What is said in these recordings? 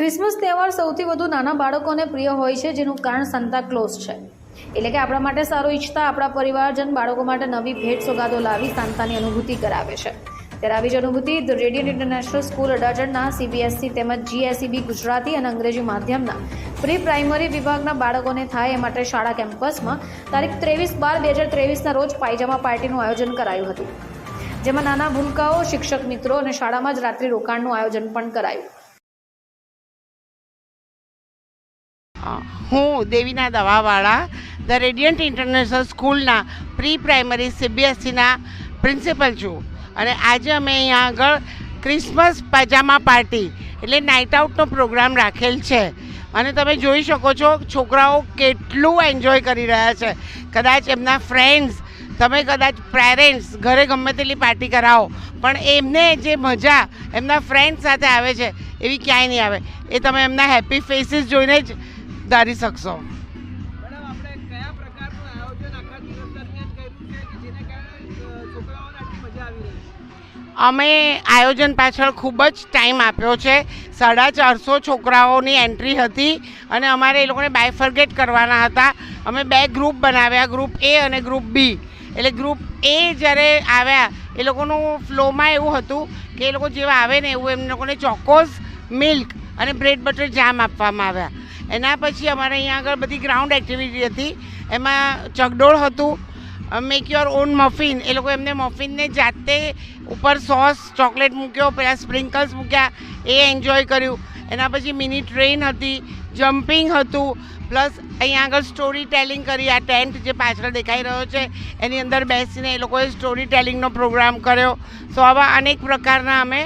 Christmas તહેવાર સૌથી વધુ નાના બાળકોને પ્રિય હોય છે, જેનું કારણ સંતા ક્લોઝ છે. એટલે કે આપણા માટે સારું ઈચ્છતા આપણા પરિવારજન બાળકો માટે નવી ભેટ સોગાદો લાવી સાંતાની અનુભૂતિ કરાવે છે. ત્યારે આવી જ અનુભૂતિ ધ રેડિયન ઇન્ટરનેશનલ સ્કૂલ અડાજણના સીબીએસસી તેમજ જીએસસીબી ગુજરાતી અને અંગ્રેજી માધ્યમના પ્રી પ્રાઇમરી વિભાગના બાળકોને થાય એ માટે શાળા કેમ્પસમાં તારીખ ત્રેવીસ બાર બે હજાર ત્રેવીસના રોજ પાયજામા પાર્ટીનું આયોજન કરાયું હતું. જેમાં નાના ભૂલકાઓ, શિક્ષક મિત્રો અને શાળામાં જ રાત્રિ રોકાણનું આયોજન પણ કરાયું. હું Devina Davawala the Radiant International સ્કૂલના પ્રી પ્રાઇમરી સીબીએસસીના પ્રિન્સિપલ છું. અને આજે અમે અહીંયા આગળ ક્રિસમસ પાજામા પાર્ટી એટલે નાઇટ આઉટનો પ્રોગ્રામ રાખેલ છે. અને તમે જોઈ શકો છો છોકરાઓ કેટલું એન્જોય કરી રહ્યા છે. કદાચ એમના ફ્રેન્ડ્સ, તમે કદાચ પેરેન્ટ્સ ઘરે ગમે તેટલી પાર્ટી કરાવો, પણ એમને જે મજા એમના ફ્રેન્ડ સાથે આવે છે એવી ક્યાંય નહીં આવે. એ તમે એમના હેપી ફેસીસ જોઈને જ ધારી શકશો. અમે આયોજન પાછળ ખૂબ જ ટાઈમ આપ્યો છે. સાડા ચારસો છોકરાઓની એન્ટ્રી હતી અને અમારે એ લોકોને બાયફર્ગેટ કરવાના હતા. અમે બે ગ્રુપ બનાવ્યા ગ્રુપ એ અને ગ્રુપ બી. એટલે ગ્રુપ એ જ્યારે આવ્યા એ લોકોનું ફ્લોમાં એવું હતું કે એ લોકો જેવા આવે ને એવું એમ લોકોને ચોક્કસ મિલ્ક અને બ્રેડ બટર જામ આપવામાં આવ્યા. એના પછી અમારે અહીંયા આગળ બધી ગ્રાઉન્ડ એક્ટિવિટી હતી. એમાં ચગડોળ હતું. મેક યોર ઓન મફિન એ લોકો એમને મફિનને જાતે ઉપર સોસ ચોકલેટ મૂક્યો, પેલા સ્પ્રિંકલ્સ મૂક્યા. એ એન્જોય કર્યું. એના પછી મિની ટ્રેન હતી. જમ્પિંગ હતું. પ્લસ અહીંયા આગળ સ્ટોરી ટેલિંગ કરી. આ ટેન્ટ જે પાછળ દેખાઈ રહ્યો છે, એની અંદર બેસીને એ લોકોએ સ્ટોરી ટેલિંગનો પ્રોગ્રામ કર્યો. સો આવા અનેક પ્રકારના અમે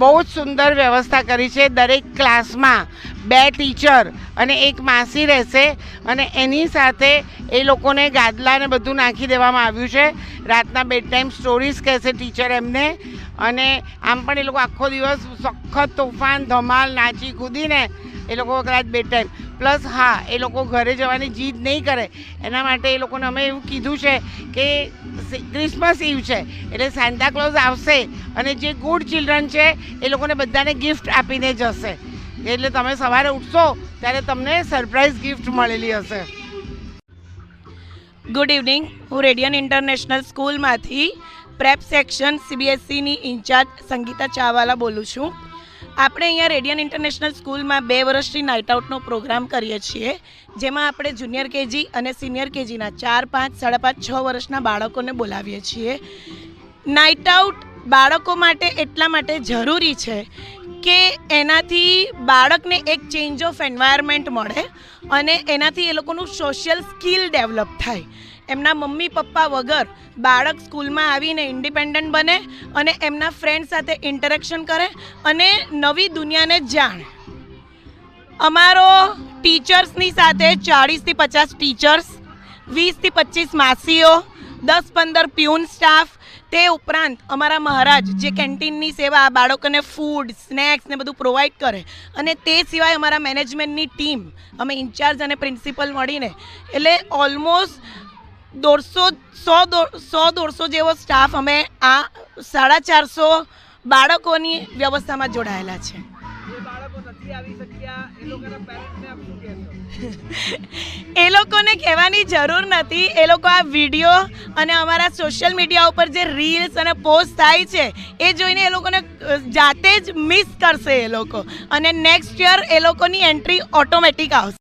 બહુ જ સુંદર વ્યવસ્થા કરી છે દરેક ક્લાસમાં. બે ટીચર અને એક માસી રહેશે અને એની સાથે એ લોકોને ગાદલા ને બધું નાખી દેવામાં આવ્યું છે. રાતના બેડ ટાઈમ સ્ટોરીઝ કહેશે ટીચર એમને. અને આમ પણ એ લોકો આખો દિવસ સખત તોફાન, ધમાલ નાચી કૂદીને એ લોકો કદાચ બેડ ટાઈમ પ્લસ હા, એ લોકો ઘરે જવાની જીદ નહીં કરે. એના માટે એ લોકોને અમે એવું કીધું છે કે ક્રિસમસ ઇવ છે, એટલે સાન્તા ક્લોઝ આવશે અને જે ગુડ ચિલ્ડ્રન છે, એ લોકોને બધાને ગિફ્ટ આપીને જશે. એટલે તમે સવારે ઉઠશો, ત્યારે તમને સરપ્રાઈઝ ગિફ્ટ મળેલી હશે. Good evening. હું રેડિયન ઇન્ટરનેશનલ સ્કૂલમાંથી પ્રેપ સેક્શન સીબીએસસીની ઇન્ચાર્જ સંગીતા ચાવાલા બોલું છું. આપણે અહીંયા રેડિયન ઇન્ટરનેશનલ સ્કૂલમાં બે વર્ષથી નાઇટ આઉટનો પ્રોગ્રામ કરીએ છીએ, જેમાં આપણે જુનિયર કેજી અને સિનિયર કેજીના ચાર પાંચ, સાડા પાંચ, છ વર્ષના બાળકોને બોલાવીએ છીએ. નાઇટ આઉટ બાળકો માટે એટલા માટે જરૂરી છે કે એનાથી બાળકને એક ચેન્જ ઓફ એન્વાયરમેન્ટ મળે અને એનાથી એ લોકોનું સોશિયલ સ્કિલ ડેવલપ થાય. એમના મમ્મી, પપ્પા વગર બાળક સ્કૂલમાં આવીને ઇન્ડિપેન્ડન્ટ બને અને એમના ફ્રેન્ડ સાથે ઇન્ટરેક્શન કરે અને નવી દુનિયાને જાણે. અમારો ટીચર્સની સાથે ચાળીસથી પચાસ ટીચર્સ વીસથી પચીસ માસીઓ, દસ પંદર પ્યુન સ્ટાફ તે ઉપરાંત અમારા મહારાજ જે કેન્ટીનની સેવા બાળકોને ફૂડ સ્નેક્સ ને બધું પ્રોવાઈડ કરે અને તે સિવાય અમારા મેનેજમેન્ટની ટીમ અમે ઇન્ચાર્જ અને પ્રિન્સિપલ મળીને, એટલે ઓલમોસ્ટ દોઢસો, સો સો દોઢસો જેવો સ્ટાફ અમે આ સાડા ચારસો બાળકોની વ્યવસ્થામાં જોડાયેલા છે. એ લોકોના કહેવાની જરૂર નથી. એ લોકો આ વીડિયો અને અમારા સોશિયલ મીડિયા ઉપર જે રીલ્સ અને પોસ્ટ થાય છે, એ જોઈને એ લોકોને જાતે જ મિસ કરશે એ લોકો. અને નેક્સ્ટ યર એ લોકોની એન્ટ્રી ઓટોમેટિક આવશે.